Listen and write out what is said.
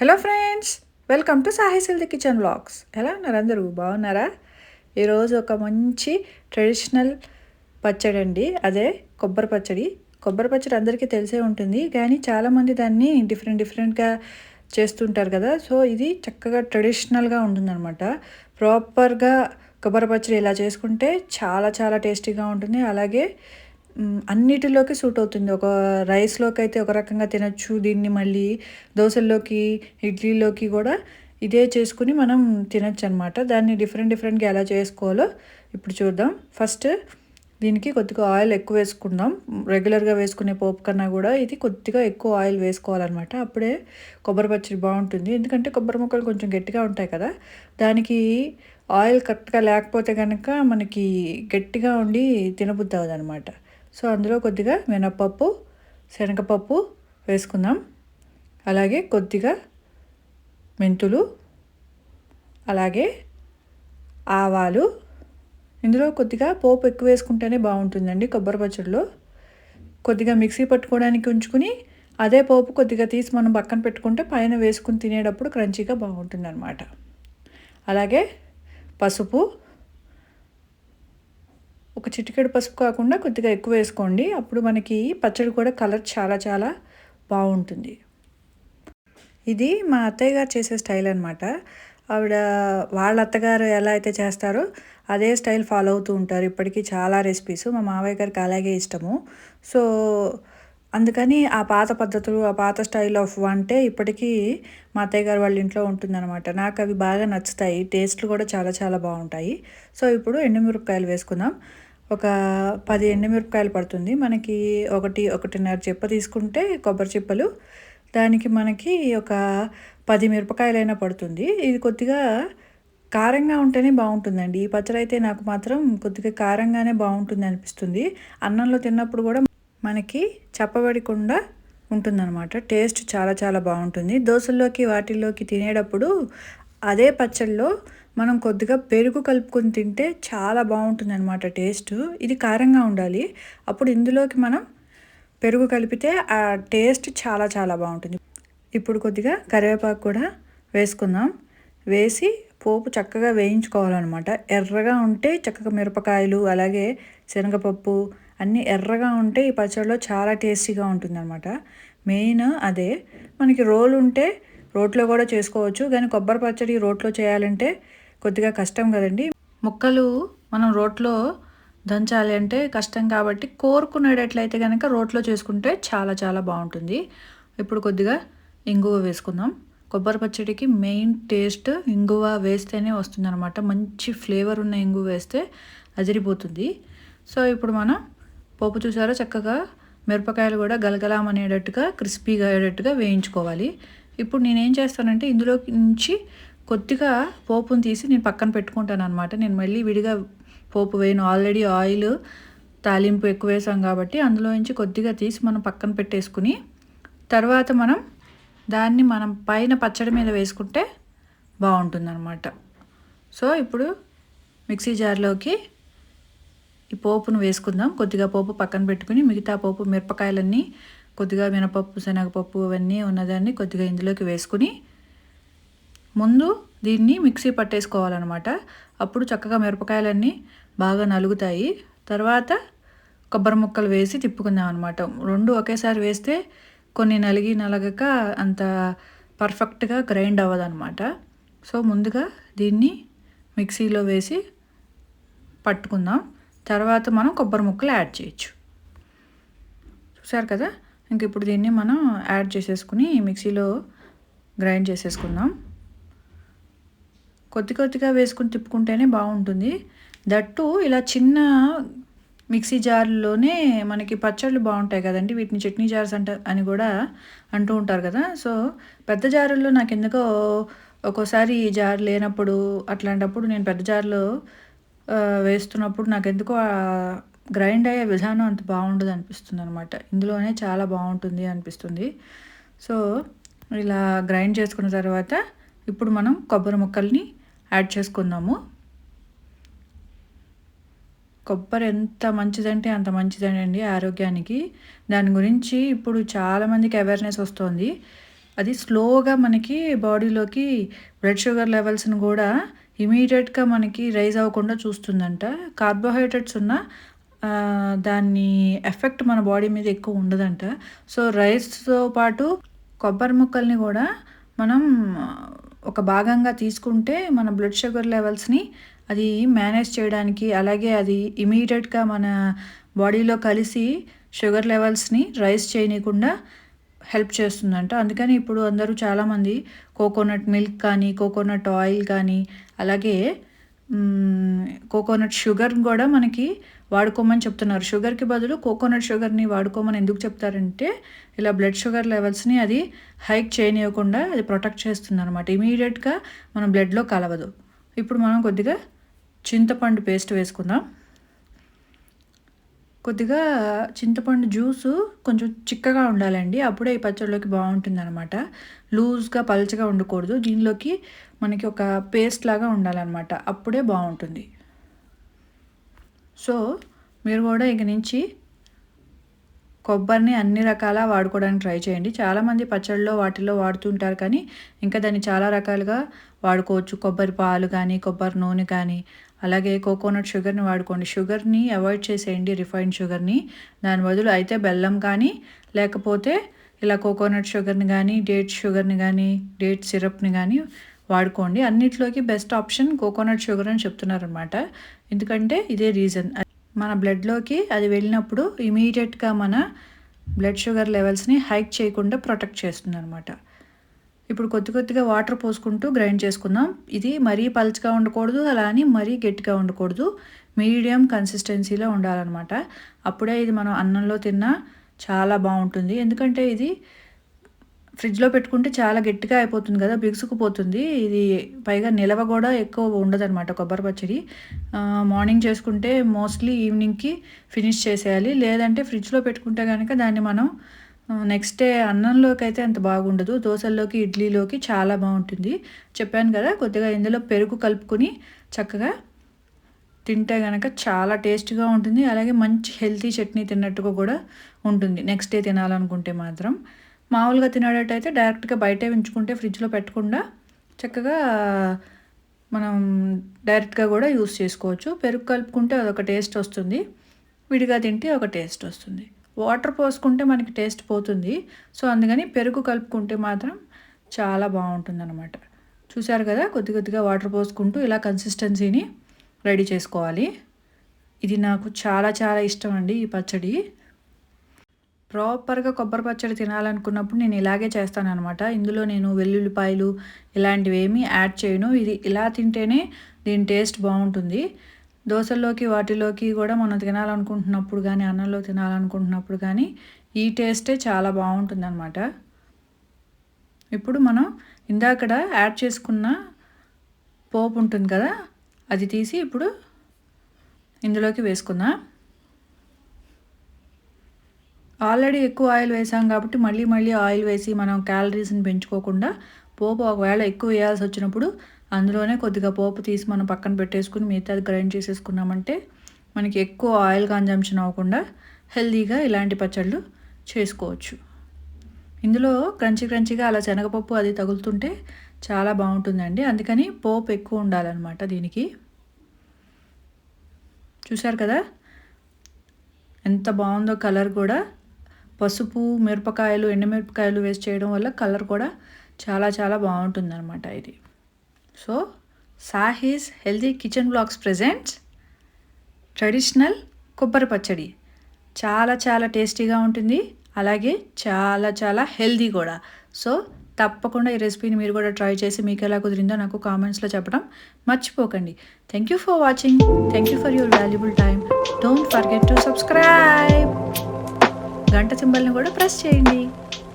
Hello friends welcome to Sahi the kitchen blogs ఎలా ఉన్నారు అందరూ? బాగున్నారా? ఈరోజు ఒక మంచి ట్రెడిషనల్ పచ్చడి అండి. అదే కొబ్బరి పచ్చడి. కొబ్బరి పచ్చడి అందరికీ తెలిసే ఉంటుంది. కానీ చాలామంది దాన్ని డిఫరెంట్ డిఫరెంట్గా చేస్తుంటారు కదా. సో ఇది చక్కగా ట్రెడిషనల్గా ఉంటుందన్నమాట. ప్రాపర్గా కొబ్బరి పచ్చడి ఇలా చేసుకుంటే చాలా చాలా టేస్టీగా ఉంటుంది. అలాగే అన్నిటిలోకి సూట్ అవుతుంది. ఒక రైస్లోకి అయితే ఒక రకంగా తినచ్చు. దీన్ని మళ్ళీ దోశల్లోకి ఇడ్లీలోకి కూడా ఇదే చేసుకుని మనం తినచ్చు అనమాట దాన్ని డిఫరెంట్ డిఫరెంట్గా ఎలా చేసుకోవాలో ఇప్పుడు చూద్దాం. ఫస్ట్ దీనికి కొద్దిగా ఆయిల్ ఎక్కువ వేసుకుందాం. రెగ్యులర్గా వేసుకునే పోపు కన్నా కూడా ఇది కొద్దిగా ఎక్కువ ఆయిల్ వేసుకోవాలన్నమాట. అప్పుడే కొబ్బరి పచ్చడి బాగుంటుంది. ఎందుకంటే కొబ్బరి ముక్కలు కొంచెం గట్టిగా ఉంటాయి కదా. దానికి ఆయిల్ కరెక్ట్గా లేకపోతే కనుక మనకి గట్టిగా ఉండి తినబుద్ది అవ్వదు అనమాట సో అందులో కొద్దిగా మినప్పప్పు శనగపప్పు వేసుకుందాం. అలాగే కొద్దిగా మెంతులు అలాగే ఆవాలు. ఇందులో కొద్దిగా పోపు ఎక్కువ వేసుకుంటేనే బాగుంటుందండి కొబ్బరి పచ్చడిలో. కొద్దిగా మిక్సీ పట్టుకోవడానికి ఉంచుకుని అదే పోపు కొద్దిగా తీసి మనం పక్కన పెట్టుకుంటే పైన వేసుకుని తినేటప్పుడు క్రంచీగా బాగుంటుంది అనమాట అలాగే పసుపు ఒక చిటికెడు పసుపు కాకుండా కొద్దిగా ఎక్కువ వేసుకోండి. అప్పుడు మనకి పచ్చడి కూడా కలర్ చాలా చాలా బాగుంటుంది. ఇది మా అత్తయ్య గారు చేసే స్టైల్ అనమాట ఆవిడ వాళ్ళ అత్తగారు ఎలా అయితే చేస్తారో అదే స్టైల్ ఫాలో అవుతూ ఉంటారు. ఇప్పటికీ చాలా రెసిపీస్. మా మావయ్య గారికి అలాగే ఇష్టము. సో అందుకని ఆ పాత పద్ధతులు ఆ పాత స్టైల్ ఆఫ్ వంటే ఇప్పటికీ మా అత్తయ్య గారు వాళ్ళ ఇంట్లో ఉంటుందన్నమాట. నాకు అవి బాగా నచ్చుతాయి. టేస్ట్లు కూడా చాలా చాలా బాగుంటాయి. సో ఇప్పుడు ఎండుమిరపకాయలు వేసుకుందాం. ఒక పది ఎండుమిరపకాయలు పడుతుంది. మనకి ఒకటి ఒకటిన్నర చెప్ప తీసుకుంటే కొబ్బరి చిప్పలు. దానికి మనకి ఒక పది మిరపకాయలైనా పడుతుంది. ఇది కొద్దిగా కారంగా ఉంటేనే బాగుంటుందండి. ఈ పచ్చడి అయితే నాకు మాత్రం కొద్దిగా కారంగానే బాగుంటుంది అనిపిస్తుంది. అన్నంలో తిన్నప్పుడు కూడా మనకి చెప్పబడకుండా ఉంటుందన్నమాట. టేస్ట్ చాలా చాలా బాగుంటుంది. దోశల్లోకి వాటిల్లోకి తినేటప్పుడు అదే పచ్చళ్ళలో మనం కొద్దిగా పెరుగు కలుపుకొని తింటే చాలా బాగుంటుంది అనమాట టేస్ట్. ఇది కారంగా ఉండాలి. అప్పుడు ఇందులోకి మనం పెరుగు కలిపితే ఆ టేస్ట్ చాలా చాలా బాగుంటుంది. ఇప్పుడు కొద్దిగా కరివేపాకు కూడా వేసుకుందాం. వేసి పోపు చక్కగా వేయించుకోవాలన్నమాట. ఎర్రగా ఉంటే చక్కగా మిరపకాయలు అలాగే శనగపప్పు అన్నీ ఎర్రగా ఉంటే ఈ పచ్చడిలో చాలా టేస్టీగా ఉంటుందన్నమాట. మెయిన్ అదే మనకి రోలు ఉంటే రోట్లో కూడా చేసుకోవచ్చు కానీ కొబ్బరి పచ్చడి రోట్లో చేయాలంటే కొద్దిగా కష్టం కదండి. ముక్కలు మనం రోట్లో దంచాలి అంటే కష్టం కాబట్టి కోరుకునేటట్లయితే కనుక రోట్లో చేసుకుంటే చాలా చాలా బాగుంటుంది. ఇప్పుడు కొద్దిగా ఇంగువ వేసుకుందాం. కొబ్బరి పచ్చడికి మెయిన్ టేస్ట్ ఇంగువ వేస్తేనే వస్తుందన్నమాట. మంచి ఫ్లేవర్ ఉన్న ఇంగువ వేస్తే అదిరిపోతుంది. సో ఇప్పుడు మనం పోపు చూసారో? చక్కగా మిరపకాయలు కూడా గలగలామనేటట్టుగా క్రిస్పీగా అయ్యేటట్టుగా వేయించుకోవాలి. ఇప్పుడు నేనేం చేస్తానంటే ఇందులో నుంచి కొద్దిగా పోపును తీసి నేను పక్కన పెట్టుకుంటాను అనమాట నేను మళ్ళీ విడిగా పోపు వేయను. ఆల్రెడీ ఆయిల్ తాలింపు ఎక్కువ వేసాం కాబట్టి అందులో నుంచి కొద్దిగా తీసి మనం పక్కన పెట్టేసుకుని తర్వాత మనం దాన్ని మనం పైన పచ్చడి మీద వేసుకుంటే బాగుంటుందన్నమాట. సో ఇప్పుడు మిక్సీ జార్లోకి ఈ పోపును వేసుకుందాం. కొద్దిగా పోపు పక్కన పెట్టుకుని మిగతా పోపు మిరపకాయలన్నీ కొద్దిగా మినపప్పు శనగపప్పు అవన్నీ ఉన్నదాన్ని కొద్దిగా ఇందులోకి వేసుకుని ముందు దీన్ని మిక్సీ పట్టేసుకోవాలన్నమాట. అప్పుడు చక్కగా మిరపకాయలన్నీ బాగా నలుగుతాయి. తర్వాత కొబ్బరి ముక్కలు వేసి తిప్పుకుందాం అనమాట రెండు ఒకేసారి వేస్తే కొన్ని నలిగి నలగక అంత పర్ఫెక్ట్గా గ్రైండ్ అవ్వదనమాట సో ముందుగా దీన్ని మిక్సీలో వేసి పట్టుకుందాం. తర్వాత మనం కొబ్బరి ముక్కలు యాడ్ చేయొచ్చు. చూసారు కదా? ఇంక ఇప్పుడు దీన్ని మనం యాడ్ చేసేసుకుని మిక్సీలో గ్రైండ్ చేసేసుకుందాం. కొద్ది కొద్దిగా వేసుకుని తిప్పుకుంటేనే బాగుంటుంది. దట్టు ఇలా చిన్న మిక్సీ జార్లోనే మనకి పచ్చళ్ళు బాగుంటాయి కదండి. వీటిని చట్నీ జార్స్ అంట అని కూడా అంటూ ఉంటారు కదా. సో పెద్ద జారుల్లో నాకు ఎందుకో ఒక్కోసారి జార్ లేనప్పుడు అట్లాంటప్పుడు నేను పెద్ద జార్లో వేస్తున్నప్పుడు నాకు ఎందుకో గ్రైండ్ అయ్యే విధానం అంత బాగుండదు అనిపిస్తుంది అనమాట ఇందులోనే చాలా బాగుంటుంది అనిపిస్తుంది. సో ఇలా గ్రైండ్ చేసుకున్న తర్వాత ఇప్పుడు మనం కొబ్బరి ముక్కల్ని యాడ్ చేసుకుందాము. కొబ్బరి ఎంత మంచిదంటే అంత మంచిదండి ఆరోగ్యానికి. దాని గురించి ఇప్పుడు చాలామందికి అవేర్నెస్ వస్తుంది. అది స్లోగా మనకి బాడీలోకి బ్లడ్ షుగర్ లెవెల్స్ని కూడా ఇమీడియట్గా మనకి రైజ్ అవ్వకుండా చూస్తుందంట. కార్బోహైడ్రేట్స్ ఉన్న దాన్ని ఎఫెక్ట్ మన బాడీ మీద ఎక్కువ ఉండదంట. సో రైస్తో పాటు కొబ్బరి ముక్కల్ని కూడా మనం ఒక భాగంగా తీసుకుంటే మన బ్లడ్ షుగర్ లెవెల్స్ని అది మేనేజ్ చేయడానికి అలాగే అది ఇమీడియట్గా మన బాడీలో కలిసి షుగర్ లెవెల్స్ని రైస్ చేయనీయకుండా హెల్ప్ చేస్తుందంట. అందుకని ఇప్పుడు అందరూ చాలామంది కోకోనట్ మిల్క్ కానీ కోకోనట్ ఆయిల్ కానీ అలాగే కోకోనట్ షుగర్ కూడా మనకి వాడుకోమని చెప్తున్నారు. షుగర్కి బదులు కోకోనట్ షుగర్ని వాడుకోమని ఎందుకు చెప్తారంటే ఇలా బ్లడ్ షుగర్ లెవెల్స్ని అది హైక్ చేయనివ్వకుండా అది ప్రొటెక్ట్ చేస్తుంది అనమాట ఇమీడియట్గా మన బ్లడ్లో కలవదు. ఇప్పుడు మనం కొద్దిగా చింతపండు పేస్ట్ వేసుకుందాం. కొద్దిగా చింతపండు జ్యూసు కొంచెం చిక్కగా ఉండాలండి. అప్పుడే ఈ పచ్చడిలోకి బాగుంటుంది అనమాట లూజ్గా పల్చగా ఉండకూడదు. దీనిలోకి మనకి ఒక పేస్ట్ లాగా ఉండాలన్నమాట. అప్పుడే బాగుంటుంది. సో మీరు కూడా ఇక నుంచి కొబ్బరిని అన్ని రకాల వాడుకోవడానికి ట్రై చేయండి. చాలామంది పచ్చళ్ళలో వాటిల్లో వాడుతుంటారు కానీ ఇంకా దాన్ని చాలా రకాలుగా వాడుకోవచ్చు. కొబ్బరి పాలు కానీ కొబ్బరి నూనె కానీ అలాగే కోకోనట్ షుగర్ని వాడుకోండి. షుగర్ని అవాయిడ్ చేసేయండి రిఫైన్డ్ షుగర్ని. దాని బదులు అయితే బెల్లం కానీ లేకపోతే ఇలా కోకోనట్ షుగర్ని కానీ డేట్ షుగర్ని కానీ డేట్ సిరప్ని కానీ వాడుకోండి. అన్నిట్లోకి బెస్ట్ ఆప్షన్ కోకోనట్ షుగర్ అని చెప్తున్నారనమాట ఎందుకంటే ఇదే రీజన్. మన బ్లడ్లోకి అది వెళ్ళినప్పుడు ఇమీడియట్గా మన బ్లడ్ షుగర్ లెవెల్స్ని హైక్ చేయకుండా ప్రొటెక్ట్ చేస్తుంది అనమాట ఇప్పుడు కొద్ది కొద్దిగా వాటర్ పోసుకుంటూ గ్రైండ్ చేసుకుందాం. ఇది మరీ పల్చగా ఉండకూడదు అలా అని మరీ గట్టిగా ఉండకూడదు. మీడియం కన్సిస్టెన్సీలో ఉండాలన్నమాట. అప్పుడే ఇది మనం అన్నంలో తిన్నా చాలా బాగుంటుంది. ఎందుకంటే ఇది ఫ్రిడ్జ్లో పెట్టుకుంటే చాలా గట్టిగా అయిపోతుంది కదా బిగుసుకుపోతుంది. ఇది పైగా నిలవ కూడా ఎక్కువ ఉండదన్నమాట కొబ్బరి పచ్చడి. మార్నింగ్ చేసుకుంటే మోస్ట్లీ ఈవినింగ్కి ఫినిష్ చేసేయాలి. లేదంటే ఫ్రిడ్జ్లో పెట్టుకుంటే కనుక దాన్ని మనం నెక్స్ట్ డే అన్నంలోకి అయితే అంత బాగుండదు. దోశల్లోకి ఇడ్లీలోకి చాలా బాగుంటుంది. చెప్పాను కదా కొద్దిగా ఇందులో పెరుగు కలుపుకొని చక్కగా తింటే కనుక చాలా టేస్ట్గా ఉంటుంది. అలాగే మంచి హెల్తీ చట్నీ తిన్నట్టుగా కూడా ఉంటుంది. నెక్స్ట్ డే తినాలనుకుంటే మాత్రం. మామూలుగా తినేటట్టయితే డైరెక్ట్గా బయటే ఉంచుకుంటే ఫ్రిడ్జ్లో పెట్టకుండా చక్కగా మనం డైరెక్ట్గా కూడా యూస్ చేసుకోవచ్చు. పెరుగు కలుపుకుంటే అదొక టేస్ట్ వస్తుంది. విడిగా తింటే ఒక టేస్ట్ వస్తుంది. వాటర్ పోసుకుంటే మనకి టేస్ట్ పోతుంది. సో అందుకని పెరుగు కలుపుకుంటే మాత్రం చాలా బాగుంటుంది అనమాట చూసారు కదా కొద్ది కొద్దిగా వాటర్ పోసుకుంటూ ఇలా కన్సిస్టెన్సీని రెడీ చేసుకోవాలి. ఇది నాకు చాలా చాలా ఇష్టం అండి ఈ పచ్చడి. ప్రాపర్గా కొబ్బరి పచ్చడి తినాలనుకున్నప్పుడు నేను ఇలాగే చేస్తాను అనమాట ఇందులో నేను వెల్లుల్లిపాయలు ఇలాంటివి ఏమీ యాడ్ చేయను. ఇది ఇలా తింటేనే దీని టేస్ట్ బాగుంటుంది. దోశల్లోకి వాటిలోకి కూడా మనం తినాలనుకుంటున్నప్పుడు కానీ అన్నంలో తినాలనుకుంటున్నప్పుడు కానీ ఈ టేస్టే చాలా బాగుంటుంది అనమాట ఇప్పుడు మనం ఇందాకడ యాడ్ చేసుకున్న పోపు ఉంటుంది కదా అది తీసి ఇప్పుడు ఇందులోకి వేసుకుందాం. ఆల్రెడీ ఎక్కువ ఆయిల్ వేసాం కాబట్టి మళ్ళీ మళ్ళీ ఆయిల్ వేసి మనం క్యాలరీస్ని పెంచుకోకుండా పోపు ఒకవేళ ఎక్కువ వేయాల్సి వచ్చినప్పుడు అందులోనే కొద్దిగా పోపు తీసి మనం పక్కన పెట్టేసుకుని మిగతాది గ్రైండ్ చేసేసుకున్నామంటే మనకి ఎక్కువ ఆయిల్ కన్జంప్షన్ అవ్వకుండా హెల్తీగా ఇలాంటి పచ్చళ్ళు చేసుకోవచ్చు. ఇందులో క్రంచి క్రంచిగా అలా శనగపప్పు అది తగులుతుంటే చాలా బాగుంటుందండి. అందుకని పోపు ఎక్కువ ఉండాలన్నమాట దీనికి. చూశారు కదా? ఎంత బాగుందో కలర్ కూడా. పసుపు మిరపకాయలు ఎండుమిరపకాయలు వేస్ట్ చేయడం వల్ల కలర్ కూడా చాలా చాలా బాగుంటుందన్నమాట ఇది. So Sahi's healthy kitchen blogs presents traditional కొబ్బరి పచ్చడి. చాలా చాలా టేస్టీగా ఉంటుంది. అలాగే చాలా చాలా హెల్దీ కూడా. సో తప్పకుండా ఈ రెసిపీని మీరు కూడా ట్రై చేసి మీకు ఎలా కుదిరిందో నాకు కామెంట్స్లో చెప్పడం మర్చిపోకండి. Thank you for watching thank you for your valuable time don't forget to subscribe గంట సింబల్ని కూడా ప్రెస్ చేయండి.